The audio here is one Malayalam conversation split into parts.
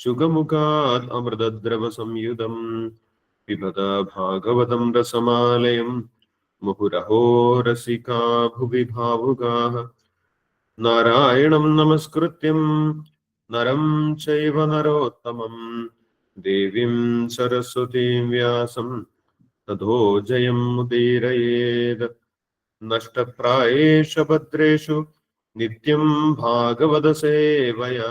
ഫലം ശുഗമുഖാത് അമൃതദ്രവ സംയുതം പിബത ഭാഗവതം രസമാലയം മുഹുരഹോ രസികാ ഭുവി ഭാവുകാः നാരായണം നമസ്കൃത്യം നരം ചൈവ നരോത്തമം ദേവീം സരസ്വതീം വ്യാസം തഥോ ജയം മുദീരയേത് നഷ്ടപ്രായേഷു ഭദ്രേഷു നിത്യം ഭാഗവത സേവയാ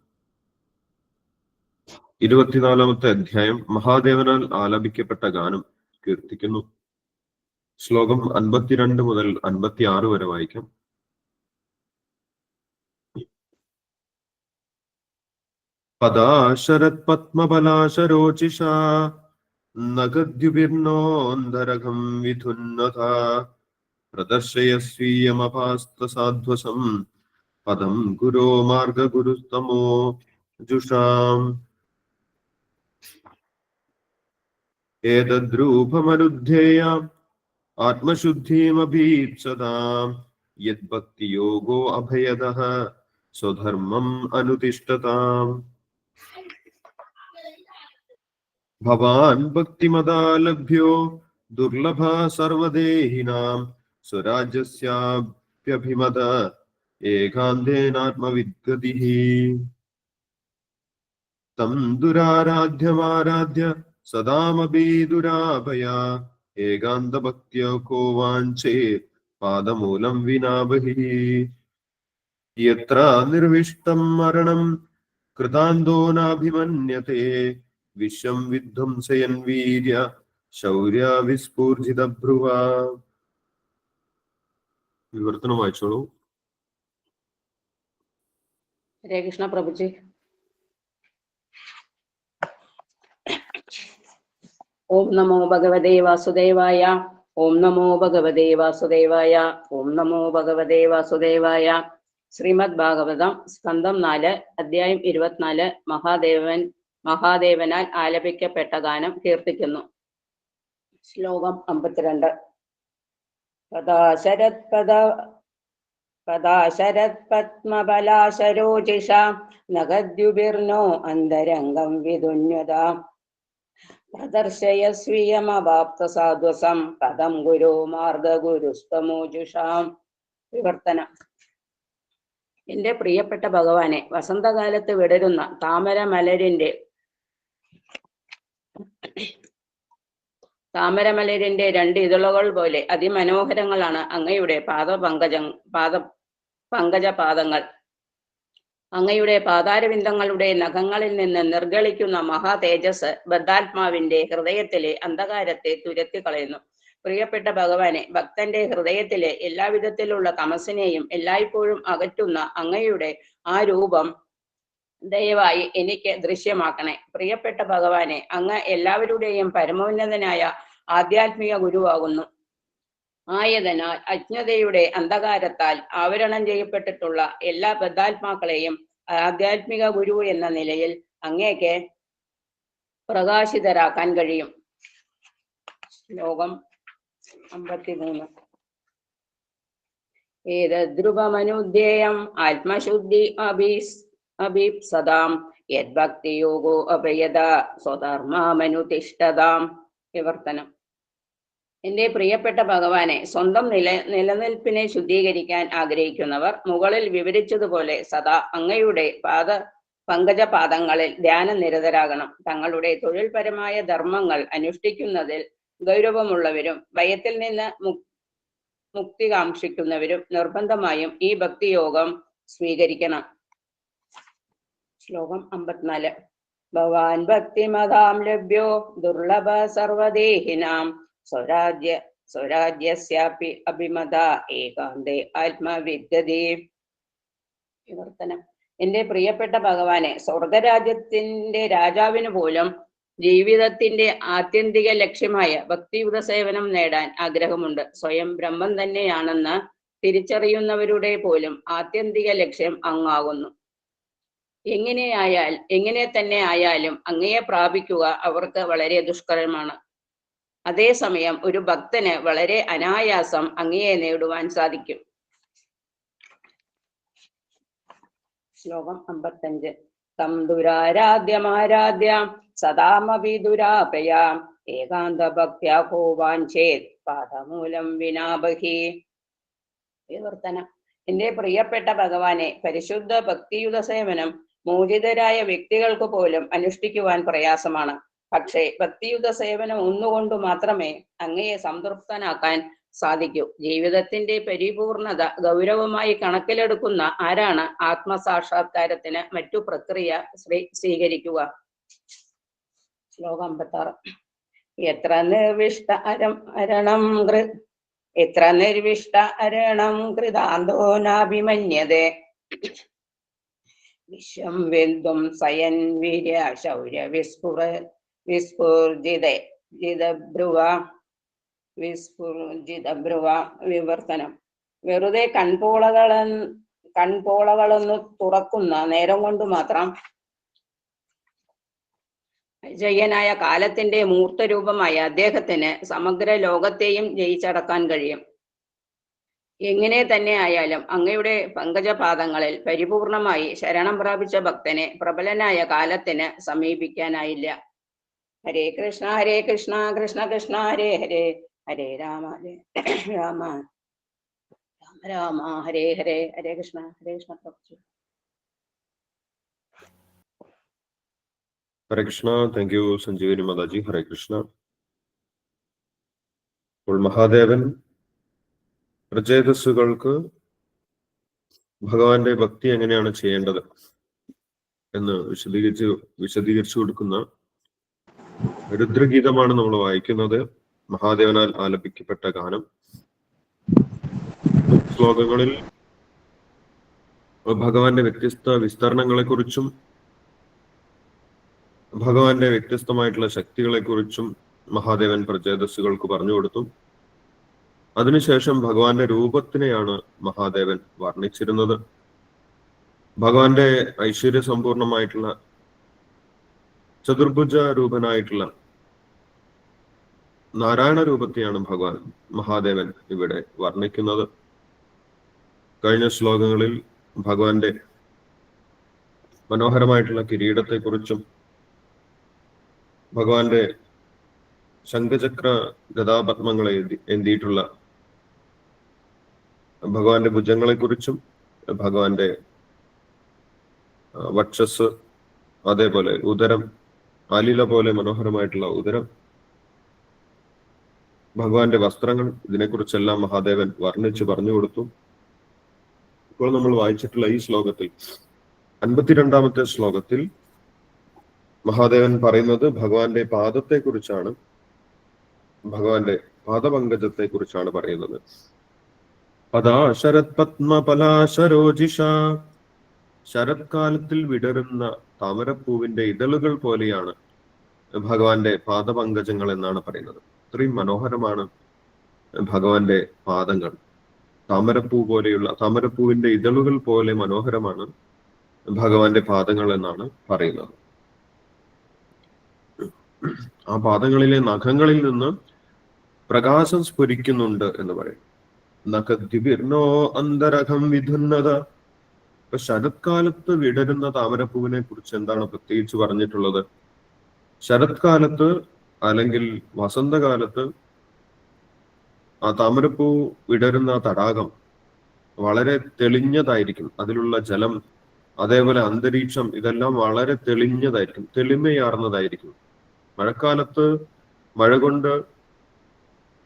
ഇരുപത്തിനാലാമത്തെ അധ്യായം മഹാദേവനാൽ ആലപിക്കപ്പെട്ട ഗാനം കീർത്തിക്കുന്നു. ശ്ലോകം അൻപത്തിരണ്ട് മുതൽ അൻപത്തി ആറ് വരെ വായിക്കാം. പദാശരത് പത്മബലാശരോചിഷ നഗദ്യുഭിർനോന്ധരഘം വിധുന്നത പ്രദർശയ സ്വീയമപാസ്തസാധ്വസം പദം ഗുരോ മാർഗഗുരുസ്തമോ ജുഷാം ഏതദ്രൂപമനുദ്ധേയാം ആത്മശുദ്ധിമഭീപ്സതാം യദ്ഭക്തിയോഗോ അഭയദഃ സ്വധർമ്മം അനുതിഷ്ഠതാം ഭവാൻ ഭക്തിമദാലഭ്യോ ദുർലഭ സർവദേഹിനാം സ്വരാജ്യസ്യാഭ്യഭിമത ഏകാന്തേനാത്മവിദ്ഗതിഃ തം ദുരാരാധ്യമാരാധ്യ സദാമപി ദുരാഭയ ഏകാന്തഭക്ത്യ കോ വാഞ്ചേ പാദമൂലം വിനാബഹി യത്ര നിർവിഷ്ടം മരണം കൃതാന്തോ നാഭിമന്യത്തെ വിശ്വം വിധ്വംസയൻ വീര്യ ശൗര്യ വിസ്ഫൂർജിത ഭ്രുവ വിവർത്തനം വായിച്ചോളൂ ഹരേ കൃഷ്ണ പ്രഭുജി ഓം നമോ ഭഗവതേ വാസുദേവായ ഓം നമോ ഭഗവതേ വാസുദേവായ ഓം നമോ ഭഗവതേ വാസുദേവായ. ശ്രീമദ് ഭാഗവതം സ്കന്ധം നാല് അധ്യായം ഇരുപത്തിനാല് മഹാദേവൻ മഹാദേവനാൽ ആലപിക്കപ്പെട്ട ഗാനം കീർത്തിക്കുന്നു. ശ്ലോകം അമ്പത്തിരണ്ട്. പദാശരത് പദ പദാ ശരത് പത്മബലാശരോചിഷ നഗദ്യുഭിർനോ അന്തരംഗം വിതുന്യത. പ്രദർശയ സ്വീയമവാപ്ത സാധ്വസം പദം ഗുരു മാർഗ ഗുരുസ്തമോജുഷാം വിവർത്തനം. എന്റെ പ്രിയപ്പെട്ട ഭഗവാനെ വസന്തകാലത്ത് വിടരുന്ന താമര മലരിന്റെ താമരമലരിന്റെ രണ്ട് ഇതളുകൾ പോലെ അതിമനോഹരങ്ങളാണ് അങ്ങയുടെ പാദപങ്കജ പാദ പങ്കജ പാദങ്ങൾ അങ്ങയുടെ പാതാരവിന്ദങ്ങളുടെ നഖങ്ങളിൽ നിന്ന് നിർഗളിക്കുന്ന മഹാ തേജസ് ബദ്ധാത്മാവിന്റെ ഹൃദയത്തിലെ അന്ധകാരത്തെ തുരത്തി കളയുന്നു പ്രിയപ്പെട്ട ഭഗവാനെ ഭക്തന്റെ ഹൃദയത്തിലെ എല്ലാവിധത്തിലുള്ള തമസിനെയും എല്ലായ്പ്പോഴും അകറ്റുന്ന അങ്ങയുടെ ആ രൂപം ദയവായി എനിക്ക് ദൃശ്യമാക്കണേ. പ്രിയപ്പെട്ട ഭഗവാനെ അങ്ങ് എല്ലാവരുടെയും പരമോന്നതനായ ആധ്യാത്മിക ഗുരുവാകുന്നു. ആയതിനാൽ അജ്ഞതയുടെ അന്ധകാരത്താൽ ആവരണം ചെയ്യപ്പെട്ടിട്ടുള്ള എല്ലാ ബദ്ധാത്മാക്കളെയും ആധ്യാത്മിക ഗുരു എന്ന നിലയിൽ അങ്ങേക്ക് പ്രകാശിതരാക്കാൻ കഴിയും. ശ്ലോകം അമ്പത്തിമൂന്ന്. ഏതദ്രുപമനുദ്ധേയം ആത്മശുദ്ധി അഭീസ് അഭീപ്സതാം യദ്ഭക്തിയോഗോ അഭയത സ്വധർമാമനുതിഷ്ഠതാം വിവർത്തനം. എന്റെ പ്രിയപ്പെട്ട ഭഗവാനെ സ്വന്തം നില നിലനിൽപ്പിനെ ശുദ്ധീകരിക്കാൻ ആഗ്രഹിക്കുന്നവർ മുകളിൽ വിവരിച്ചതുപോലെ സദാ അങ്ങയുടെ പാദ പങ്കജപാദങ്ങളിൽ ധ്യാന നിരതരാകണം. തങ്ങളുടെ തൊഴിൽപരമായ ധർമ്മങ്ങൾ അനുഷ്ഠിക്കുന്നതിൽ ഗൗരവമുള്ളവരും ഭയത്തിൽ നിന്ന് മുക്തി കാക്ഷിക്കുന്നവരും നിർബന്ധമായും ഈ ഭക്തിയോഗം സ്വീകരിക്കണം. ശ്ലോകം അമ്പത്തിനാല്. ഭഗവാൻ ഭക്തിമതാം ലഭ്യോ ദുർലഭ സർവദേഹിനാം സ്വരാജ്യ സ്വരാജ്യസ്യാപി അഭിമത ഏകാന്തേ ആത്മവിദ്യതി. വിവർത്തനം. എന്റെ പ്രിയപ്പെട്ട ഭഗവാനെ സ്വർഗരാജ്യത്തിന്റെ രാജാവിന് പോലും ജീവിതത്തിന്റെ ആത്യന്തിക ലക്ഷ്യമായ ഭക്തിയുത സേവനം നേടാൻ ആഗ്രഹമുണ്ട്. സ്വയം ബ്രഹ്മം തന്നെയാണെന്ന് തിരിച്ചറിയുന്നവരുടെ പോലും ആത്യന്തിക ലക്ഷ്യം അങ്ങാകുന്നു. എങ്ങനെയായാൽ എങ്ങനെ തന്നെ ആയാലും അങ്ങയെ പ്രാപിക്കുക അവർക്ക് വളരെ ദുഷ്കരമാണ്. അതേസമയം ഒരു ഭക്തന് വളരെ അനായാസം അങ്ങയെ നേടുവാൻ സാധിക്കും. ശ്ലോകം അമ്പത്തഞ്ച്. തം ദുരാരാധ്യമാരാധ്യ സദാമപി ദുരാപയാം ഏകാന്ത ഭക്ത്യാ കോവാഞ്ചേത് പാദമൂലം വിനാബഹി വിവർത്തനം. എന്റെ പ്രിയപ്പെട്ട ഭഗവാനെ പരിശുദ്ധ ഭക്തിയുത സേവനം മോചിതരായ വ്യക്തികൾക്ക് പോലും അനുഷ്ഠിക്കുവാൻ പ്രയാസമാണ്. പക്ഷേ ഭക്തിയുത സേവനം ഒന്നുകൊണ്ട് മാത്രമേ അങ്ങയെ സംതൃപ്തനാക്കാൻ സാധിക്കൂ. ജീവിതത്തിന്റെ പരിപൂർണത ഗൗരവമായി കണക്കിലെടുക്കുന്ന ആരാണ് ആത്മസാക്ഷാത്കാരത്തിന് മറ്റു പ്രക്രിയ സ്വീ- സ്വീകരിക്കുക? ശ്ലോകം അമ്പത്താറ്. എത്ര നിർവിഷ്ട അരം അരണം എത്ര നിർവിഷ്ട അരണം കൃതാന്തോനാഭിമന്യതേ? വിശ്വം വെന്തും സയൻ വീര്യ ശൗര്യ വിസ്ഫുര വിസ്ഫുർജിത ജിതബ്രുവ വിസ്ഫുർജിതബ്രുവ വിവർത്തനം. വെറുതെ കൺപോളകള കൺപോളകളൊന്ന് തുറക്കുന്ന നേരം കൊണ്ട് മാത്രം ജയനായ കാലത്തിന്റെ മൂർത്ത മൂർത്തരൂപമായ അദ്ദേഹത്തിന് സമഗ്ര ലോകത്തെയും ജയിച്ചടക്കാൻ കഴിയും. എങ്ങനെ തന്നെ ആയാലും അങ്ങയുടെ പങ്കജപാദങ്ങളിൽ പരിപൂർണമായി ശരണം പ്രാപിച്ച ഭക്തനെ പ്രബലനായ കാലത്തിന് സമീപിക്കാനായില്ല. ഹരേ കൃഷ്ണ ഹരേ കൃഷ്ണ കൃഷ്ണ കൃഷ്ണ ഹരേ ഹരേ ഹരേ രാമ ഹരേ രാമ രാമ രാമ ഹരേ ഹരേ ഹരേ കൃഷ്ണ ഹരേ കൃഷ്ണ പ്രഭു ഹരേ കൃഷ്ണ താങ്ക് യു സഞ്ജീവനി മാതാജി ഹരേ കൃഷ്ണ. അപ്പോൾ മഹാദേവൻ പ്രചേതസ്സുകൾക്ക് ഭഗവാന്റെ ഭക്തി എങ്ങനെയാണ് ചെയ്യേണ്ടത് എന്ന് വിശദീകരിച്ച് വിശദീകരിച്ചു കൊടുക്കുന്ന രുദ്രഗീതമാണ് നമ്മൾ വായിക്കുന്നത്. മഹാദേവനാൽ ആലപിക്കപ്പെട്ട ഗാനം. ശ്ലോകങ്ങളിൽ ഭഗവാന്റെ വ്യത്യസ്ത വിസ്തരണങ്ങളെ കുറിച്ചും ഭഗവാന്റെ വ്യത്യസ്തമായിട്ടുള്ള ശക്തികളെ കുറിച്ചും മഹാദേവൻ പ്രചേതസ്സുകൾക്ക് പറഞ്ഞു കൊടുത്തു. അതിനുശേഷം ഭഗവാന്റെ രൂപത്തിനെയാണ് മഹാദേവൻ വർണിച്ചിരുന്നത്. ഭഗവാന്റെ ഐശ്വര്യ സമ്പൂർണമായിട്ടുള്ള ചതുർഭുജ രൂപനായിട്ടുള്ള നാരായണ രൂപത്തെയാണ് ഭഗവാൻ മഹാദേവൻ ഇവിടെ വർണിക്കുന്നത്. കഴിഞ്ഞ ശ്ലോകങ്ങളിൽ ഭഗവാന്റെ മനോഹരമായിട്ടുള്ള കിരീടത്തെക്കുറിച്ചും ഭഗവാന്റെ ശംഖചക്ര ഗതാപത്മങ്ങളെ എന്തിയിട്ടുള്ള ഭഗവാന്റെ ഭുജങ്ങളെ കുറിച്ചും ഭഗവാന്റെ വക്ഷസ് അതേപോലെ ഉദരം അലില പോലെ മനോഹരമായിട്ടുള്ള ഉദരം ഭഗവാന്റെ വസ്ത്രങ്ങൾ ഇതിനെക്കുറിച്ചെല്ലാം മഹാദേവൻ വർണിച്ച് പറഞ്ഞു കൊടുത്തു. ഇപ്പോൾ നമ്മൾ വായിച്ചിട്ടുള്ള ഈ ശ്ലോകത്തിൽ അൻപത്തിരണ്ടാമത്തെ ശ്ലോകത്തിൽ മഹാദേവൻ പറയുന്നത് ഭഗവാന്റെ പാദത്തെ കുറിച്ചാണ് ഭഗവാന്റെ പാദപങ്കജത്തെ കുറിച്ചാണ് പറയുന്നത്. പദാശരത് ശരത് പത്മപലാശരോജിഷ ശരത്കാലത്തിൽ വിടരുന്ന താമരപ്പൂവിന്റെ ഇതളുകൾ പോലെയാണ് ഭഗവാന്റെ പാദപങ്കജങ്ങൾ എന്നാണ് പറയുന്നത്. ഇത്രയും മനോഹരമാണ് ഭഗവാന്റെ പാദങ്ങൾ. താമരപ്പൂ പോലെയുള്ള താമരപ്പൂവിന്റെ ഇതളുകൾ പോലെ മനോഹരമാണ് ഭഗവാന്റെ പാദങ്ങൾ എന്നാണ് പറയുന്നത്. ആ പാദങ്ങളിലെ നഖങ്ങളിൽ നിന്ന് പ്രകാശം സ്ഫുരിക്കുന്നുണ്ട് എന്ന് പറയും. നഖദ്വിർണോ അന്തരഖം വിധുന്നത. ഇപ്പൊ ശരത്കാലത്ത് വിടരുന്ന താമരപ്പൂവിനെ കുറിച്ച് എന്താണ് പ്രത്യേകിച്ച് പറഞ്ഞിട്ടുള്ളത്? ശരത്കാലത്ത് അല്ലെങ്കിൽ വസന്തകാലത്ത് ആ താമരപ്പൂ വിടരുന്ന തടാകം വളരെ തെളിഞ്ഞതായിരിക്കും. അതിലുള്ള ജലം അതേപോലെ അന്തരീക്ഷം ഇതെല്ലാം വളരെ തെളിഞ്ഞതായിരിക്കും തെളിമയാർന്നതായിരിക്കും. മഴക്കാലത്ത് മഴ കൊണ്ട്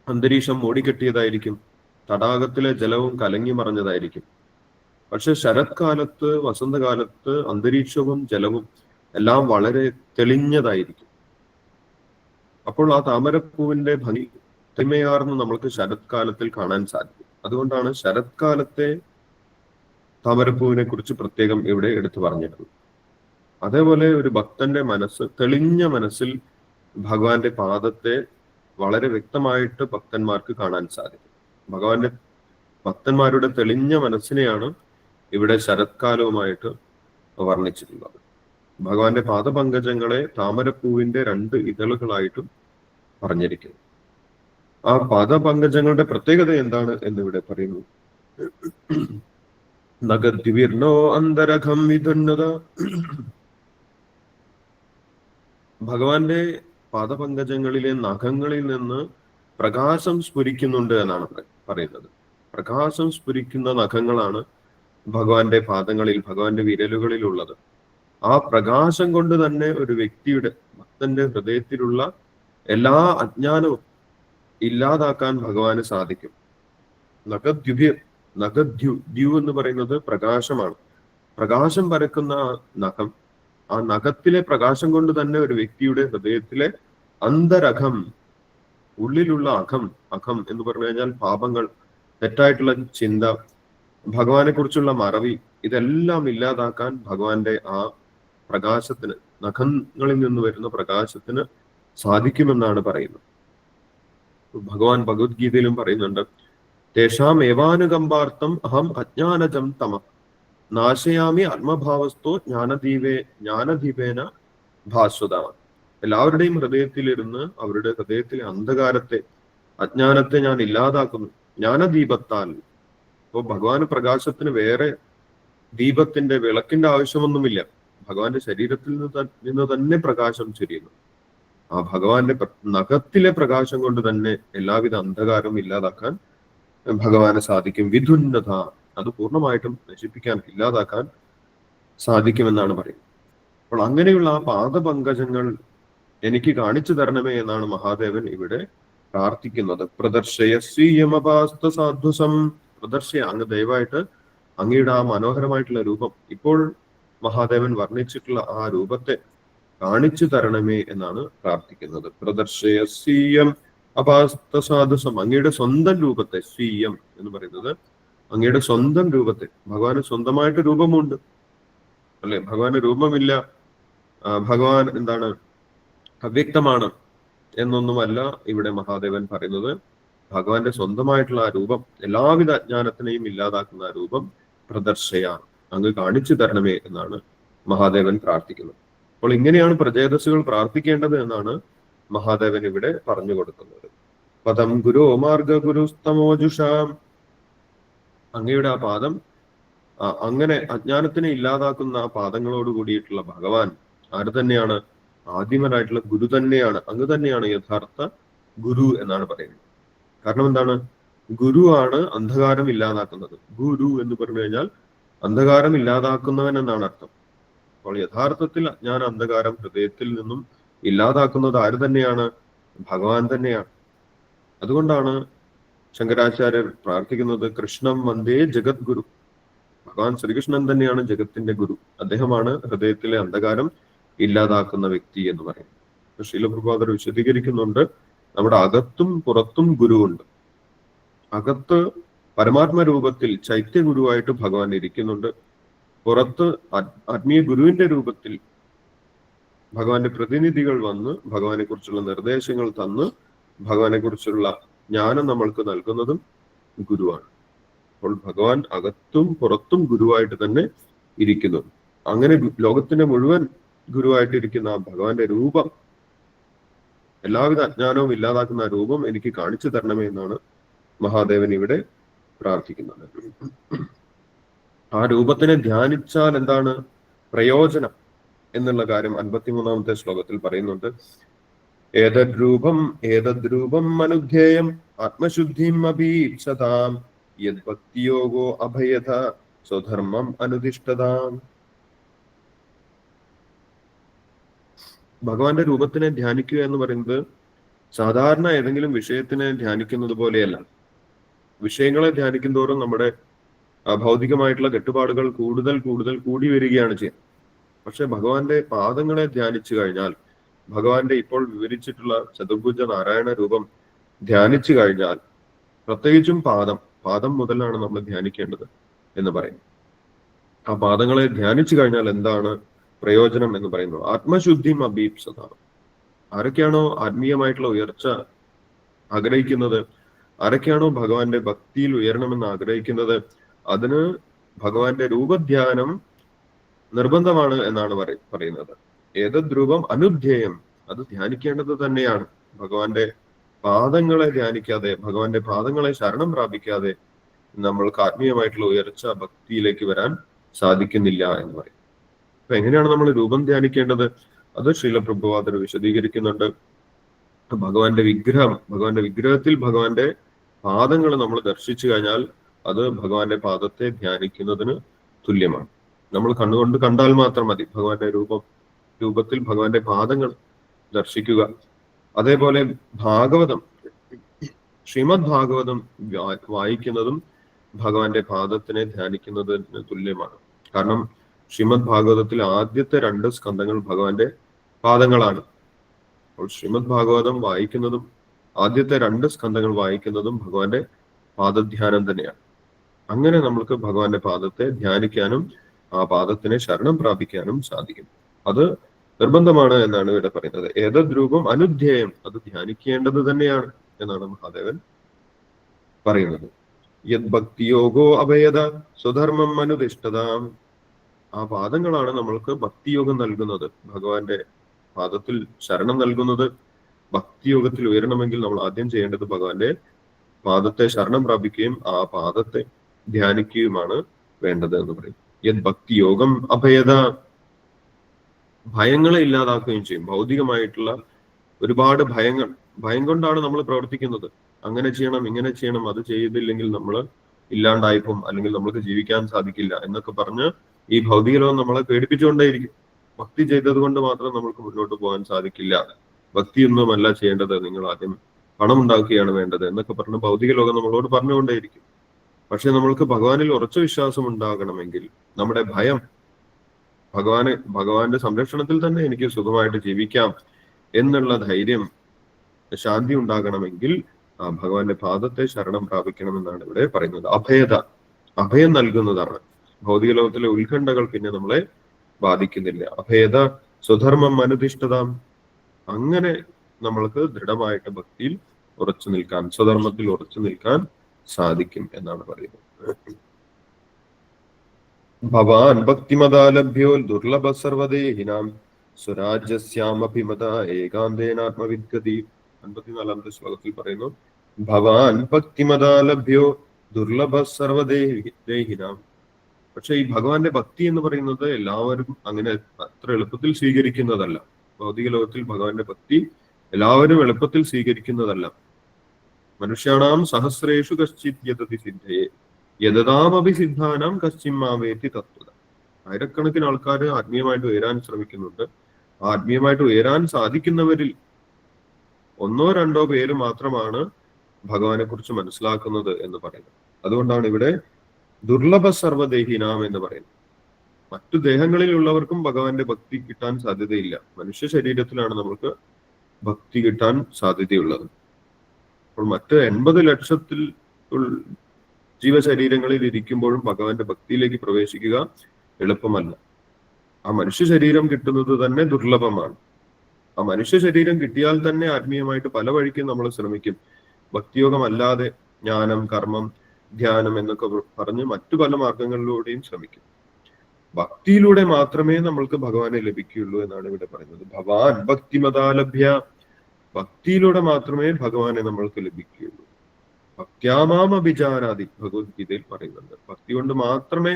അന്തരീക്ഷം മൂടിക്കെട്ടിയതായിരിക്കും. തടാകത്തിലെ ജലവും കലങ്ങി മറഞ്ഞതായിരിക്കും. പക്ഷെ ശരത്കാലത്ത് വസന്തകാലത്ത് അന്തരീക്ഷവും ജലവും എല്ലാം വളരെ തെളിഞ്ഞതായിരിക്കും. അപ്പോൾ ആ താമരപ്പൂവിന്റെ ഭംഗി തെളിമയാർന്ന് നമ്മൾക്ക് ശരത്കാലത്തിൽ കാണാൻ സാധിക്കും. അതുകൊണ്ടാണ് ശരത്കാലത്തെ താമരപ്പൂവിനെ കുറിച്ച് പ്രത്യേകം ഇവിടെ എടുത്തു പറഞ്ഞിട്ടുള്ളത് അതേപോലെ ഒരു ഭക്തന്റെ മനസ്സ് തെളിഞ്ഞ മനസ്സിൽ ഭഗവാന്റെ പാദത്തെ വളരെ വ്യക്തമായിട്ട് ഭക്തന്മാർക്ക് കാണാൻ സാധിക്കും. ഭഗവാന്റെ ഭക്തന്മാരുടെ തെളിഞ്ഞ മനസ്സിനെയാണ് ഇവിടെ ശരത്കാലവുമായിട്ട് വർണിച്ചിട്ടുള്ളത് ഭഗവാന്റെ പാദപങ്കജങ്ങളെ താമരപ്പൂവിന്റെ രണ്ട് ഇതളുകളായിട്ടും പറഞ്ഞിരിക്കുന്നു. ആ പാദപങ്കജങ്ങളുടെ പ്രത്യേകത എന്താണ് എന്നിവിടെ പറയുന്നു. നഗദ്വിർണോ അന്തരഘം വിധുന്നത ഭഗവാന്റെ പാദപങ്കജങ്ങളിലെ നഖങ്ങളിൽ നിന്ന് പ്രകാശം സ്ഫുരിക്കുന്നുണ്ട് എന്നാണ് പറയുന്നത്. പ്രകാശം സ്ഫുരിക്കുന്ന നഖങ്ങളാണ് ഭഗവാന്റെ പാദങ്ങളിൽ ഭഗവാന്റെ വിരലുകളിൽ ഉള്ളത് ആ പ്രകാശം കൊണ്ട് തന്നെ ഒരു വ്യക്തിയുടെ ഭക്തന്റെ ഹൃദയത്തിലുള്ള എല്ലാ അജ്ഞാനവും ഇല്ലാതാക്കാൻ ഭഗവാന് സാധിക്കും. നഖദ്യുഭ്യ നഗദ്യു ദ്യു എന്ന് പറയുന്നത് പ്രകാശമാണ്. പ്രകാശം പരക്കുന്ന നഖം ആ നഖത്തിലെ പ്രകാശം കൊണ്ട് തന്നെ ഒരു വ്യക്തിയുടെ ഹൃദയത്തിലെ അന്തരഖം ഉള്ളിലുള്ള അഖം അഖം എന്ന് പറഞ്ഞു കഴിഞ്ഞാൽ പാപങ്ങൾ തെറ്റായിട്ടുള്ള ചിന്ത ഭഗവാനെ കുറിച്ചുള്ള മറവി ഇതെല്ലാം ഇല്ലാതാക്കാൻ ഭഗവാന്റെ ആ പ്രകാശത്തിന് നഖങ്ങളിൽ നിന്ന് വരുന്ന പ്രകാശത്തിന് സാധിക്കുമെന്നാണ് പറയുന്നത്. ഭഗവാൻ ഭഗവത്ഗീതയിലും പറയുന്നുണ്ട് തേഷാം ഏവാനുകമ്പാർത്ഥം അഹം അജ്ഞാനജം തമ. നാശയാമി ആത്മഭാവസ്ഥോ ജ്ഞാനദീപേ ജ്ഞാനദീപേന ഭാസ്വത. എല്ലാവരുടെയും ഹൃദയത്തിലിരുന്ന് അവരുടെ ഹൃദയത്തിലെ അന്ധകാരത്തെ അജ്ഞാനത്തെ ഞാൻ ഇല്ലാതാക്കുന്നു. ജ്ഞാനദീപത്താൽ. ഇപ്പോ ഭഗവാന് പ്രകാശത്തിന് വേറെ ദീപത്തിന്റെ വിളക്കിന്റെ ആവശ്യമൊന്നുമില്ല. ഭഗവാന്റെ ശരീരത്തിൽ നിന്ന് തന്നെ പ്രകാശം ചൊരിയുന്നു. ആ ഭഗവാന്റെ നഖത്തിലെ പ്രകാശം കൊണ്ട് തന്നെ എല്ലാവിധ അന്ധകാരം ഇല്ലാതാക്കാൻ ഭഗവാനെ സാധിക്കും. വിധുന്നത അത് പൂർണമായിട്ടും നശിപ്പിക്കാൻ ഇല്ലാതാക്കാൻ സാധിക്കുമെന്നാണ് പറയുന്നത്. അപ്പോൾ അങ്ങനെയുള്ള ആ പാദപങ്കജങ്ങൾ എനിക്ക് കാണിച്ചു തരണമേ എന്നാണ് മഹാദേവൻ ഇവിടെ പ്രാർത്ഥിക്കുന്നത്. പ്രദർശയ സ്വീയമപാസ്ത സാധുസം. പ്രദർശയ അങ്ങ് ദയവായിട്ട് അങ്ങയുടെ ആ മനോഹരമായിട്ടുള്ള രൂപം. ഇപ്പോൾ മഹാദേവൻ വർണിച്ചിട്ടുള്ള ആ രൂപത്തെ കാണിച്ചു തരണമേ എന്നാണ് പ്രാർത്ഥിക്കുന്നത്. പ്രദർശയ സ്വീയം അപാസ്ത സാധുസം അങ്ങയുടെ സ്വന്തം രൂപത്തെ സ്വീയം എന്ന് പറയുന്നത് അങ്ങയുടെ സ്വന്തം രൂപത്തെ ഭഗവാന് സ്വന്തമായിട്ട് രൂപമുണ്ട്. അല്ലെ? ഭഗവാന് രൂപമില്ല. ഭഗവാൻ എന്താണ്? അവ്യക്തമാണ് എന്നൊന്നുമല്ല ഇവിടെ മഹാദേവൻ പറയുന്നത്. ഭഗവാന്റെ സ്വന്തമായിട്ടുള്ള ആ രൂപം എല്ലാവിധ അജ്ഞാനത്തിനെയും ഇല്ലാതാക്കുന്ന ആ രൂപം പ്രദർശയ അങ്ങ് കാണിച്ചു തരണമേ എന്നാണ് മഹാദേവൻ പ്രാർത്ഥിക്കുന്നത്. അപ്പോൾ ഇങ്ങനെയാണ് പ്രചേതസ്സുകൾ പ്രാർത്ഥിക്കേണ്ടത് എന്നാണ് മഹാദേവൻ ഇവിടെ പറഞ്ഞു കൊടുക്കുന്നത്. പദം ഗുരു മാർഗ ഗുരുസ്തമോജുഷാം അങ്ങയുടെ ആ പാദം അങ്ങനെ അജ്ഞാനത്തിനെ ഇല്ലാതാക്കുന്ന ആ പാദങ്ങളോട് കൂടിയിട്ടുള്ള ഭഗവാൻ ആര് തന്നെയാണ്? ആദ്യമനായിട്ടുള്ള ഗുരു തന്നെയാണ്. അങ്ങ് തന്നെയാണ് യഥാർത്ഥ ഗുരു എന്നാണ് പറയുന്നത്. കാരണം എന്താണ്? ഗുരു ആണ് അന്ധകാരം ഇല്ലാതാക്കുന്നത്. ഗുരു എന്ന് പറഞ്ഞു കഴിഞ്ഞാൽ അന്ധകാരം ഇല്ലാതാക്കുന്നവൻ എന്നാണ് അർത്ഥം. അപ്പോൾ യഥാർത്ഥത്തിൽ ഞാൻ അന്ധകാരം ഹൃദയത്തിൽ നിന്നും ഇല്ലാതാക്കുന്നത് ആര് തന്നെയാണ്? ഭഗവാൻ തന്നെയാണ്. അതുകൊണ്ടാണ് ശങ്കരാചാര്യർ പ്രാർത്ഥിക്കുന്നത് കൃഷ്ണം വന്ദേ ജഗദ്ഗുരു. ഭഗവാൻ ശ്രീകൃഷ്ണൻ തന്നെയാണ് ജഗത്തിന്റെ ഗുരു. അദ്ദേഹമാണ് ഹൃദയത്തിലെ അന്ധകാരം ഇല്ലാതാക്കുന്ന വ്യക്തി എന്ന് പറയുന്നത്. ശീലപ്രഭാതർ വിശദീകരിക്കുന്നുണ്ട് നമ്മുടെ അകത്തും പുറത്തും ഗുരുവുണ്ട്. അകത്ത് പരമാത്മ രൂപത്തിൽ ചൈത്യ ഗുരുവായിട്ട് ഭഗവാൻ ഇരിക്കുന്നുണ്ട്. പുറത്ത് ആത്- ആത്മീയ ഗുരുവിന്റെ രൂപത്തിൽ ഭഗവാന്റെ പ്രതിനിധികൾ വന്ന് ഭഗവാനെ കുറിച്ചുള്ള നിർദ്ദേശങ്ങൾ തന്ന് ഭഗവാനെ കുറിച്ചുള്ള ജ്ഞാനം നമ്മൾക്ക് നൽകുന്നതും ഗുരുവാണ്. അപ്പോൾ ഭഗവാൻ അകത്തും പുറത്തും ഗുരുവായിട്ട് തന്നെ ഇരിക്കുന്നു. അങ്ങനെ ലോകത്തിന്റെ മുഴുവൻ ഗുരുവായിട്ടിരിക്കുന്ന ആ ഭഗവാന്റെ രൂപം എല്ലാവിധ അജ്ഞാനവും ഇല്ലാതാക്കുന്ന രൂപം എനിക്ക് കാണിച്ചു തരണമേ എന്നാണ് മഹാദേവൻ ഇവിടെ പ്രാർത്ഥിക്കുന്നത് ആ രൂപത്തിനെ ധ്യാനിച്ചാൽ എന്താണ് പ്രയോജനം എന്നുള്ള കാര്യം അൻപത്തിമൂന്നാമത്തെ ശ്ലോകത്തിൽ പറയുന്നുണ്ട്. ഏതദ്രൂപം ഏതദ്രൂപം അനുധ്യേയം ആത്മശുദ്ധിം അഭീപ്സതാം യദ്ഭക്തിയോഗോ അഭയത സ്വധർമ്മം അനുതിഷ്ഠതാം ഭഗവാന്റെ രൂപത്തിനെ ധ്യാനിക്കുക എന്ന് പറയുന്നത് സാധാരണ ഏതെങ്കിലും വിഷയത്തിനെ ധ്യാനിക്കുന്നത് പോലെയല്ല. വിഷയങ്ങളെ ധ്യാനിക്കും തോറും നമ്മുടെ ഭൗതികമായിട്ടുള്ള കെട്ടുപാടുകൾ കൂടുതൽ കൂടുതൽ കൂടി വരികയാണ് ചെയ്യുന്നത്. പക്ഷെ ഭഗവാന്റെ പാദങ്ങളെ ധ്യാനിച്ചു കഴിഞ്ഞാൽ ഭഗവാന്റെ ഇപ്പോൾ വിവരിച്ചിട്ടുള്ള ചതുർഭുജ നാരായണ രൂപം ധ്യാനിച്ചു കഴിഞ്ഞാൽ പ്രത്യേകിച്ചും പാദം പാദം മുതലാണ് നമ്മൾ ധ്യാനിക്കേണ്ടത് എന്ന് പറയും ആ പാദങ്ങളെ ധ്യാനിച്ചു കഴിഞ്ഞാൽ എന്താണ് പ്രയോജനം എന്ന് പറയുന്നത് ആത്മശുദ്ധിയും അഭീപ്സതാണ് ആരൊക്കെയാണോ ആത്മീയമായിട്ടുള്ള ഉയർച്ച ആഗ്രഹിക്കുന്നത്? ആരൊക്കെയാണോ ഭഗവാന്റെ ഭക്തിയിൽ ഉയരണമെന്ന് ആഗ്രഹിക്കുന്നത്? അതിന് ഭഗവാന്റെ രൂപധ്യാനം നിർബന്ധമാണ് എന്നാണ് പറയ- പറയുന്നത്. ഏതദ് രൂപം അനുധ്യേയം അത് ധ്യാനിക്കേണ്ടത് തന്നെയാണ്. ഭഗവാന്റെ പാദങ്ങളെ ധ്യാനിക്കാതെ ഭഗവാന്റെ പാദങ്ങളെ ശരണം പ്രാപിക്കാതെ നമ്മൾക്ക് ആത്മീയമായിട്ടുള്ള ഉയർച്ച ഭക്തിയിലേക്ക് വരാൻ സാധിക്കുന്നില്ല എന്ന് പറയും. അപ്പൊ എങ്ങനെയാണ് നമ്മൾ രൂപം ധ്യാനിക്കേണ്ടത്? അത് ശീലപ്രഭുവാദർ വിശദീകരിക്കുന്നുണ്ട്. ഭഗവാന്റെ വിഗ്രഹം ഭഗവാന്റെ വിഗ്രഹത്തിൽ ഭഗവാന്റെ പാദങ്ങൾ നമ്മൾ ദർശിച്ചു കഴിഞ്ഞാൽ അത് ഭഗവാന്റെ പാദത്തെ ധ്യാനിക്കുന്നതിന് തുല്യമാണ്. നമ്മൾ കണ്ണുകൊണ്ട് കണ്ടാൽ മാത്രം മതി ഭഗവാന്റെ രൂപം രൂപത്തിൽ ഭഗവാന്റെ പാദങ്ങൾ ദർശിക്കുക. അതേപോലെ ഭാഗവതം ശ്രീമദ് ഭാഗവതം വായിക്കുന്നതും ഭഗവാന്റെ പാദത്തിനെ ധ്യാനിക്കുന്നതിന് തുല്യമാണ്. കാരണം ശ്രീമദ് ഭാഗവതത്തിൽ ആദ്യത്തെ രണ്ട് സ്കന്ധങ്ങൾ ഭഗവാന്റെ പാദങ്ങളാണ്. അപ്പോൾ ശ്രീമദ് ഭാഗവതം വായിക്കുന്നതും ആദ്യത്തെ രണ്ട് സ്കന്ധങ്ങൾ വായിക്കുന്നതും ഭഗവാന്റെ പാദധ്യാനം തന്നെയാണ്. അങ്ങനെ നമ്മൾക്ക് ഭഗവാന്റെ പാദത്തെ ധ്യാനിക്കാനും ആ പാദത്തിനെ ശരണം പ്രാപിക്കാനും സാധിക്കും. അത് നിർബന്ധമാണ് എന്നാണ് ഇവിടെ പറയുന്നത്. ഏതദ്രൂപം അനുധ്യേയം അത് ധ്യാനിക്കേണ്ടത് തന്നെയാണ് എന്നാണ് മഹാദേവൻ പറയുന്നത്. യത് ഭക്തിയോഗോ അഭയത സ്വധർമ്മം അനുദിഷ്ടതാം ആ പാദങ്ങളാണ് നമ്മൾക്ക് ഭക്തിയോഗം നൽകുന്നത്. ഭഗവാന്റെ പാദത്തിൽ ശരണം നൽകുന്നത്. ഭക്തിയോഗത്തിൽ ഉയരണമെങ്കിൽ നമ്മൾ ആദ്യം ചെയ്യേണ്ടത് ഭഗവാന്റെ പാദത്തെ ശരണം പ്രാപിക്കുകയും ആ പാദത്തെ ധ്യാനിക്കുകയുമാണ് വേണ്ടത് എന്ന് പറയും. യത് ഭക്തിയോഗം അഭയത ഭയങ്ങളെ ഇല്ലാതാക്കുകയും ചെയ്യും. ഭൗതികമായിട്ടുള്ള ഒരുപാട് ഭയങ്ങൾ ഭയം കൊണ്ടാണ് നമ്മൾ പ്രവർത്തിക്കുന്നത്. അങ്ങനെ ചെയ്യണം ഇങ്ങനെ ചെയ്യണം അത് ചെയ്തില്ലെങ്കിൽ നമ്മൾ ഇല്ലാണ്ടായിപ്പോ അല്ലെങ്കിൽ നമ്മൾക്ക് ജീവിക്കാൻ സാധിക്കില്ല എന്നൊക്കെ പറഞ്ഞ് ഈ ഭൗതിക ലോകം നമ്മളെ പേടിപ്പിച്ചുകൊണ്ടേയിരിക്കും. ഭക്തി ചെയ്തത് കൊണ്ട് മാത്രം നമുക്ക് മുന്നോട്ട് പോകാൻ സാധിക്കില്ല. ഭക്തിയൊന്നുമല്ല ചെയ്യേണ്ടത്. നിങ്ങൾ ആദ്യം പണം ഉണ്ടാക്കുകയാണ് വേണ്ടത് എന്നൊക്കെ പറഞ്ഞ് ഭൗതിക ലോകം നമ്മളോട് പറഞ്ഞുകൊണ്ടേയിരിക്കും. പക്ഷെ നമ്മൾക്ക് ഭഗവാനിൽ ഉറച്ച വിശ്വാസം ഉണ്ടാകണമെങ്കിൽ നമ്മുടെ ഭയം ഭഗവാന് ഭഗവാന്റെ സംരക്ഷണത്തിൽ തന്നെ എനിക്ക് സുഖമായിട്ട് ജീവിക്കാം എന്നുള്ള ധൈര്യം ശാന്തി ഉണ്ടാകണമെങ്കിൽ ഭഗവാന്റെ പാദത്തെ ശരണം പ്രാപിക്കണമെന്നാണ് ഇവിടെ പറയുന്നത്. അഭയത അഭയം നൽകുന്നതാണ്. ഭൗതിക ലോകത്തിലെ ഉത്കണ്ഠകൾ പിന്നെ നമ്മളെ ബാധിക്കുന്നില്ല. അഭയത സ്വധർമ്മം അനുധിഷ്ഠതാം അങ്ങനെ നമ്മൾക്ക് ദൃഢമായിട്ട് ഭക്തിയിൽ ഉറച്ചു നിൽക്കാൻ സ്വധർമ്മത്തിൽ ഉറച്ചു നിൽക്കാൻ സാധിക്കും എന്നാണ് പറയുന്നത്. ഭവാൻ ഭക്തിമതാലഭ്യോ ദുർലഭ സർവദേഹിനാം സ്വരാജ്യസ്യാമഭിമത ഏകാന്തേനാത്മവിദ്ഗതി. അൻപത്തിനാലാമത്തെ ശ്ലോകത്തിൽ പറയുന്നു ഭവാൻ ഭക്തിമതാലഭ്യോ ദുർലഭ സർവദേഹിനാം. പക്ഷെ ഈ ഭഗവാന്റെ ഭക്തി എന്ന് പറയുന്നത് എല്ലാവരും അങ്ങനെ അത്ര എളുപ്പത്തിൽ സ്വീകരിക്കുന്നതല്ല. ഭൗതിക ലോകത്തിൽ ഭഗവാന്റെ ഭക്തി എല്ലാവരും എളുപ്പത്തിൽ സ്വീകരിക്കുന്നതല്ല. മനുഷ്യാണാം സഹസ്രേഷു കശ്ചിത് യഥതി സിദ്ധയെ. യഥതാമപി സിദ്ധാനാം കശ്ചിമാവേത്തി തത്വത. ആയിരക്കണക്കിന് ആൾക്കാർ ആത്മീയമായിട്ട് ഉയരാൻ ശ്രമിക്കുന്നുണ്ട്. ആത്മീയമായിട്ട് ഉയരാൻ സാധിക്കുന്നവരിൽ ഒന്നോ രണ്ടോ പേര് മാത്രമാണ് ഭഗവാനെ കുറിച്ച് മനസ്സിലാക്കുന്നത് എന്ന് പറയുന്നത്. അതുകൊണ്ടാണ് ഇവിടെ ദുർലഭ സർവദേഹിനാം എന്ന് പറയുന്നത്. മറ്റു ദേഹങ്ങളിലുള്ളവർക്കും ഭഗവാന്റെ ഭക്തി കിട്ടാൻ സാധ്യതയില്ല. മനുഷ്യ ശരീരത്തിലാണ് നമുക്ക് ഭക്തി കിട്ടാൻ സാധ്യതയുള്ളത്. അപ്പോൾ മറ്റ് എൺപത് ലക്ഷത്തിൽ ജീവശരീരങ്ങളിൽ ഇരിക്കുമ്പോഴും ഭഗവാന്റെ ഭക്തിയിലേക്ക് പ്രവേശിക്കുക എളുപ്പമല്ല. ആ മനുഷ്യ ശരീരം കിട്ടുന്നത് തന്നെ ദുർലഭമാണ്. ആ മനുഷ്യ ശരീരം കിട്ടിയാൽ തന്നെ ആത്മീയമായിട്ട് പല വഴിക്കും നമ്മൾ ശ്രമിക്കും. ഭക്തിയോഗമല്ലാതെ ജ്ഞാനം കർമ്മം ധ്യാനം എന്നൊക്കെ പറഞ്ഞ് മറ്റു പല മാർഗങ്ങളിലൂടെയും ശ്രമിക്കും. ഭക്തിയിലൂടെ മാത്രമേ നമ്മൾക്ക് ഭഗവാനെ ലഭിക്കുകയുള്ളൂ എന്നാണ് ഇവിടെ പറയുന്നത്. ഭവാൻ ഭക്തിമതാലഭ്യ ഭക്തിയിലൂടെ മാത്രമേ ഭഗവാനെ നമ്മൾക്ക് ലഭിക്കുകയുള്ളൂ. ഭക്യാമാം അഭിചാരാതി ഭഗവത്ഗീതയിൽ പറയുന്നുണ്ട്. ഭക്തി കൊണ്ട് മാത്രമേ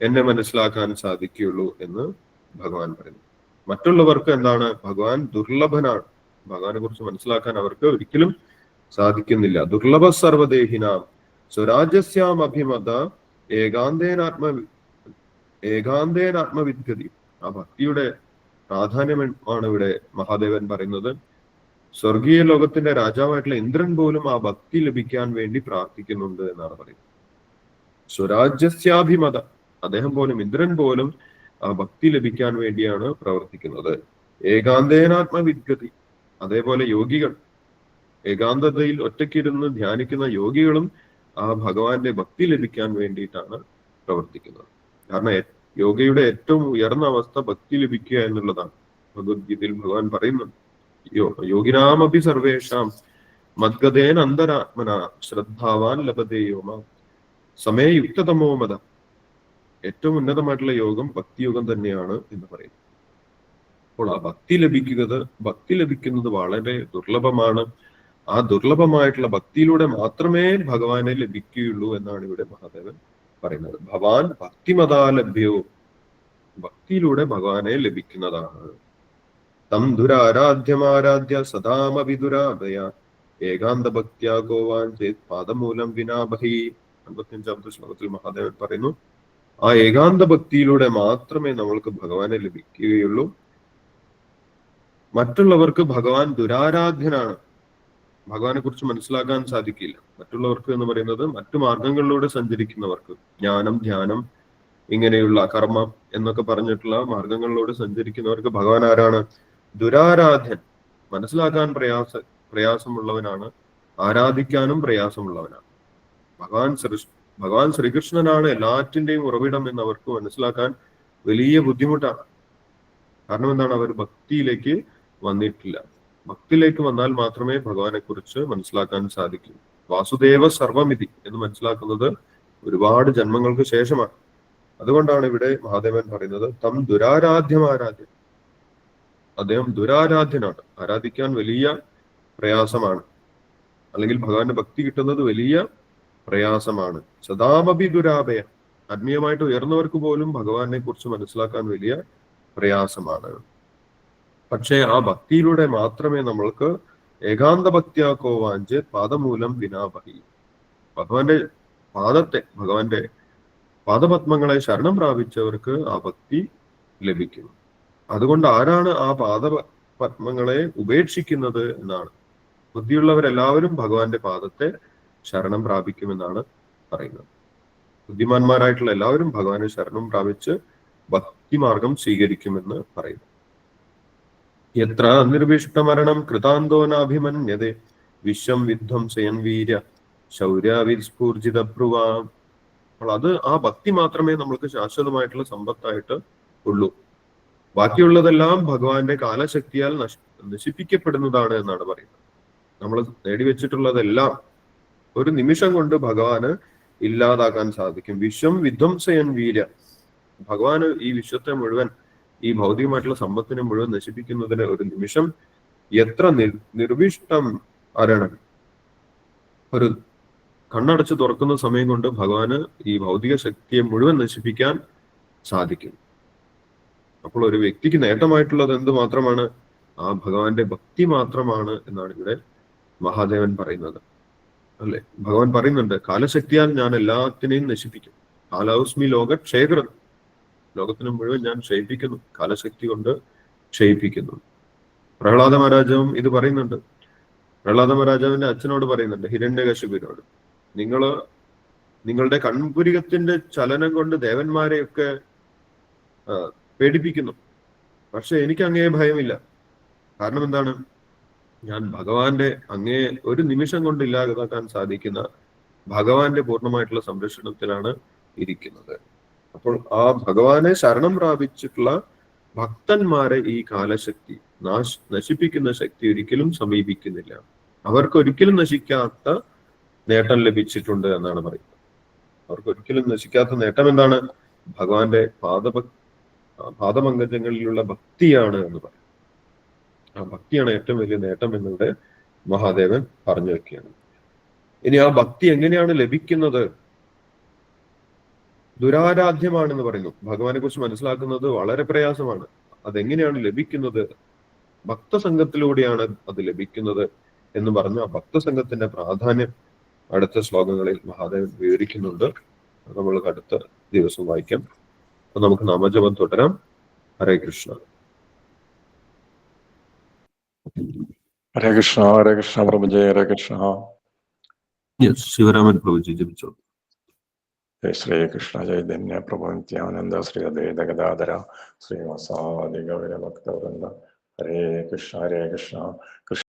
എന്നെ മനസ്സിലാക്കാൻ സാധിക്കുകയുള്ളൂ എന്ന് ഭഗവാൻ പറയുന്നു. മറ്റുള്ളവർക്ക് എന്താണ്? ഭഗവാൻ ദുർലഭനാണ്. ഭഗവാനെ കുറിച്ച് മനസ്സിലാക്കാൻ അവർക്ക് ഒരിക്കലും സാധിക്കുന്നില്ല. ദുർലഭ സർവദേഹിനാം സ്വരാജ്യസ്യാം അഭിമത ഏകാന്തേനാത്മ ഏകാന്തേനാത്മവിദ്ഗതി ആ ഭക്തിയുടെ പ്രാധാന്യമാണ് ഇവിടെ മഹാദേവൻ പറയുന്നത്. സ്വർഗീയ ലോകത്തിന്റെ രാജാവായിട്ടുള്ള ഇന്ദ്രൻ പോലും ആ ഭക്തി ലഭിക്കാൻ വേണ്ടി പ്രാർത്ഥിക്കുന്നുണ്ട് എന്നാണ് പറയുന്നത്. സ്വരാജ്യസ്യാഭിമത. അദ്ദേഹം പോലും ഇന്ദ്രൻ പോലും ആ ഭക്തി ലഭിക്കാൻ വേണ്ടിയാണ് പ്രവർത്തിക്കുന്നത്. ഏകാന്തേനാത്മവിദ്ഗതി അതേപോലെ യോഗികൾ. ഏകാന്തതയിൽ ഒറ്റയ്ക്കിരുന്ന് ധ്യാനിക്കുന്ന യോഗികളും ആ ഭഗവാന്റെ ഭക്തി ലഭിക്കാൻ വേണ്ടിയിട്ടാണ് പ്രവർത്തിക്കുന്നത്. കാരണം യോഗയുടെ ഏറ്റവും ഉയർന്ന അവസ്ഥ ഭക്തി ലഭിക്കുക എന്നുള്ളതാണ്. ഭഗവത്ഗീതയിൽ ഭഗവാൻ പറയുന്നു യോ യോഗിനാമപി സർവേഷാം മദ്ഗതേൻ അന്തരാത്മന ശ്രദ്ധാവാൻ ലഭതേയോമ സമയയുക്തതമോ മത. ഏറ്റവും ഉന്നതമായിട്ടുള്ള യോഗം ഭക്തിയോഗം തന്നെയാണ് എന്ന് പറയുന്നു. അപ്പോൾ ആ ഭക്തി ലഭിക്കുന്നത് ഭക്തി ലഭിക്കുന്നത് വളരെ ദുർലഭമാണ്. ആ ദുർലഭമായിട്ടുള്ള ഭക്തിയിലൂടെ മാത്രമേ ഭഗവാനെ ലഭിക്കുകയുള്ളൂ എന്നാണ് ഇവിടെ മഹാദേവൻ പറയുന്നത്. ഭവാൻ ഭക്തിമതാ ലഭ്യോ. ഭക്തിയിലൂടെ ഭഗവാനെ ലഭിക്കുന്നതാണ്. തം ദുരാരാധ്യമാരാധ്യ സദാമവി ദുരാഭയ ഏകാന്ത ഭക്തിയാ ഗോവാൻ ചേത് പാദമൂലം വിനാഭഹി അൻപത്തിയഞ്ചാമത്തെ ശ്ലോകത്തിൽ മഹാദേവൻ പറയുന്നു ആ ഏകാന്ത ഭക്തിയിലൂടെ മാത്രമേ നമ്മൾക്ക് ഭഗവാനെ ലഭിക്കുകയുള്ളൂ. മറ്റുള്ളവർക്ക് ഭഗവാൻ ദുരാരാധ്യനാണ്. ഭഗവാനെ കുറിച്ച് മനസ്സിലാക്കാൻ സാധിക്കില്ല. മറ്റുള്ളവർക്ക് എന്ന് പറയുന്നത് മറ്റു മാർഗങ്ങളിലൂടെ സഞ്ചരിക്കുന്നവർക്ക്. ജ്ഞാനം ധ്യാനം ഇങ്ങനെയുള്ള കർമ്മം എന്നൊക്കെ പറഞ്ഞിട്ടുള്ള മാർഗങ്ങളിലൂടെ സഞ്ചരിക്കുന്നവർക്ക് ഭഗവാൻ ആരാണ് ദുരാരാധ്യൻ. മനസ്സിലാക്കാൻ പ്രയാസ പ്രയാസമുള്ളവനാണ്. ആരാധിക്കാനും പ്രയാസമുള്ളവനാണ്. ഭഗവാൻ ശ്രീ ഭഗവാൻ ശ്രീകൃഷ്ണനാണ് എല്ലാറ്റിന്റെയും ഉറവിടം എന്ന് അവർക്ക് മനസ്സിലാക്കാൻ വലിയ ബുദ്ധിമുട്ടാണ്. കാരണം എന്താണ്? അവർ ഭക്തിയിലേക്ക് വന്നിട്ടില്ല. ഭക്തിയിലേക്ക് വന്നാൽ മാത്രമേ ഭഗവാനെ കുറിച്ച് മനസ്സിലാക്കാൻ സാധിക്കൂ. വാസുദേവ സർവമിതി എന്ന് മനസ്സിലാക്കുന്നത് ഒരുപാട് ജന്മങ്ങൾക്ക് ശേഷമാണ്. അതുകൊണ്ടാണ് ഇവിടെ മഹാദേവൻ പറയുന്നത് തം ദുരാരാധ്യം ആരാധ്യം അദ്ദേഹം ദുരാരാധ്യനാണ്. ആരാധിക്കാൻ വലിയ പ്രയാസമാണ്. അല്ലെങ്കിൽ ഭഗവാന്റെ ഭക്തി കിട്ടുന്നത് വലിയ പ്രയാസമാണ്. സദാമപി ദുരാഭയ ആത്മീയമായിട്ട് ഉയർന്നവർക്ക് പോലും ഭഗവാനെ കുറിച്ച് മനസ്സിലാക്കാൻ വലിയ പ്രയാസമാണ്. പക്ഷേ ആ ഭക്തിയിലൂടെ മാത്രമേ നമ്മൾക്ക് ഏകാന്ത ഭക്തിയാക്കോവാഞ്ച് പാദമൂലം വിനാപഹി ഭഗവാന്റെ പാദത്തെ ഭഗവാന്റെ പാദപത്മങ്ങളെ ശരണം പ്രാപിച്ചവർക്ക് ആ ഭക്തി ലഭിക്കും. അതുകൊണ്ട് ആരാണ് ആ പാദ പത്മങ്ങളെ ഉപേക്ഷിക്കുന്നത് എന്നാണ്. ബുദ്ധിയുള്ളവരെല്ലാവരും ഭഗവാന്റെ പാദത്തെ ശരണം പ്രാപിക്കുമെന്നാണ് പറയുന്നത്. ബുദ്ധിമാന്മാരായിട്ടുള്ള എല്ലാവരും ഭഗവാനെ ശരണം പ്രാപിച്ച് ഭക്തിമാർഗം സ്വീകരിക്കുമെന്ന് പറയുന്നു. എത്ര നിർവിഷ്ടമരണം കൃതാന്തോനാഭിമന്യതേ വിശ്വം വിധ്വംസയൻ വീര്യ ശൗര്യാവിസ്ഫൂർജിത ഭ്രുവാം അപ്പോൾ അത് ആ ഭക്തി മാത്രമേ നമ്മൾക്ക് ശാശ്വതമായിട്ടുള്ള സമ്പത്തായിട്ട് ഉള്ളൂ. ബാക്കിയുള്ളതെല്ലാം ഭഗവാന്റെ കാലശക്തിയാൽ നശ് നശിപ്പിക്കപ്പെടുന്നതാണ് എന്നാണ് പറയുന്നത്. നമ്മൾ നേടിവെച്ചിട്ടുള്ളതെല്ലാം ഒരു നിമിഷം കൊണ്ട് ഭഗവാന് ഇല്ലാതാക്കാൻ സാധിക്കും. വിശ്വം വിധ്വംസയൻ വീര്യ. ഭഗവാന് ഈ വിശ്വത്തെ മുഴുവൻ ഈ ഭൗതികമായിട്ടുള്ള സമ്പത്തിനെ മുഴുവൻ നശിപ്പിക്കുന്നതിന് ഒരു നിമിഷം എത്ര നിർ നിർവിഷ്ടം ആരാണ്? ഒരു കണ്ണടച്ച് തുറക്കുന്ന സമയം കൊണ്ട് ഭഗവാന് ഈ ഭൗതിക ശക്തിയെ മുഴുവൻ നശിപ്പിക്കാൻ സാധിക്കും. അപ്പോൾ ഒരു വ്യക്തിക്ക് നേട്ടമായിട്ടുള്ളത് എന്ത് മാത്രമാണ്? ആ ഭഗവാന്റെ ഭക്തി മാത്രമാണ് എന്നാണ് ഇവിടെ മഹാദേവൻ പറയുന്നത്. അല്ലെ? ഭഗവാൻ പറയുന്നുണ്ട് കാലശക്തിയാൽ ഞാൻ എല്ലാത്തിനെയും നശിപ്പിക്കും. കാലാവസ്മി ലോക ക്ഷയകൃതം ലോകത്തിന് മുഴുവൻ ഞാൻ ക്ഷയിപ്പിക്കുന്നു. കാലശക്തി കൊണ്ട് ക്ഷയിപ്പിക്കുന്നു. പ്രഹ്ലാദ മഹാരാജാവും ഇത് പറയുന്നുണ്ട്. പ്രഹ്ലാദ മഹാരാജാവിന്റെ അച്ഛനോട് പറയുന്നുണ്ട് ഹിരണ്യകശിപിനോട്. നിങ്ങൾ നിങ്ങളുടെ കൺപുരികത്തിന്റെ ചലനം കൊണ്ട് ദേവന്മാരെയൊക്കെ പേടിപ്പിക്കുന്നു. പക്ഷെ എനിക്ക് അങ്ങേ ഭയമില്ല. കാരണം എന്താണ്? ഞാൻ ഭഗവാന്റെ അങ്ങേ ഒരു നിമിഷം കൊണ്ട് ഇല്ലാതാക്കാൻ സാധിക്കുന്ന ഭഗവാന്റെ പൂർണമായിട്ടുള്ള സംരക്ഷണത്തിലാണ് ഇരിക്കുന്നത്. അപ്പോൾ ആ ഭഗവാനെ ശരണം പ്രാപിച്ചിട്ടുള്ള ഭക്തന്മാരെ ഈ കാലശക്തി നാശ് നശിപ്പിക്കുന്ന ശക്തി ഒരിക്കലും സമീപിക്കുന്നില്ല. അവർക്ക് ഒരിക്കലും നശിക്കാത്ത നേട്ടം ലഭിച്ചിട്ടുണ്ട് എന്നാണ് പറയുന്നത്. അവർക്ക് ഒരിക്കലും നശിക്കാത്ത നേട്ടം എന്താണ്? ഭഗവാന്റെ പാദഭ പാദപങ്കജങ്ങളിലുള്ള ഭക്തിയാണ് എന്ന് പറയും ആ ഭക്തിയാണ് ഏറ്റവും വലിയ നേട്ടം എന്നിവിടെ മഹാദേവൻ പറഞ്ഞു വെക്കുകയാണ്. ഇനി ആ ഭക്തി എങ്ങനെയാണ് ലഭിക്കുന്നത്? ദുരാരാധ്യമാണെന്ന് പറയുന്നു. ഭഗവാനെ കുറിച്ച് മനസ്സിലാക്കുന്നത് വളരെ പ്രയാസമാണ്. അതെങ്ങനെയാണ് ലഭിക്കുന്നത്? ഭക്തസംഘത്തിലൂടെയാണ് അത് ലഭിക്കുന്നത് എന്ന് പറഞ്ഞു ആ ഭക്തസംഘത്തിന്റെ പ്രാധാന്യം അടുത്ത ശ്ലോകങ്ങളിൽ മഹാദേവൻ വിവരിക്കുന്നുണ്ട്. നമ്മൾ അടുത്ത ദിവസം വായിക്കാം. അപ്പൊ നമുക്ക് നാമജപം തുടരാം. ഹരേ കൃഷ്ണ. ഹരേ കൃഷ്ണ ഹരേ കൃഷ്ണ പ്രഭു ജയ ഹരേ കൃഷ്ണ. ശിവരാമൻ പ്രഭുജി ജപിച്ചോളൂ. ജയ ശ്രീ കൃഷ്ണ ചൈതന്യ പ്രഭു നിത്യാനന്ദ ശ്രീ അദ്വൈത ഗദാധര ശ്രീ വസാദി ഗൗര ഹരേ കൃഷ്ണ ഹരേ കൃഷ്ണ കൃഷ്ണ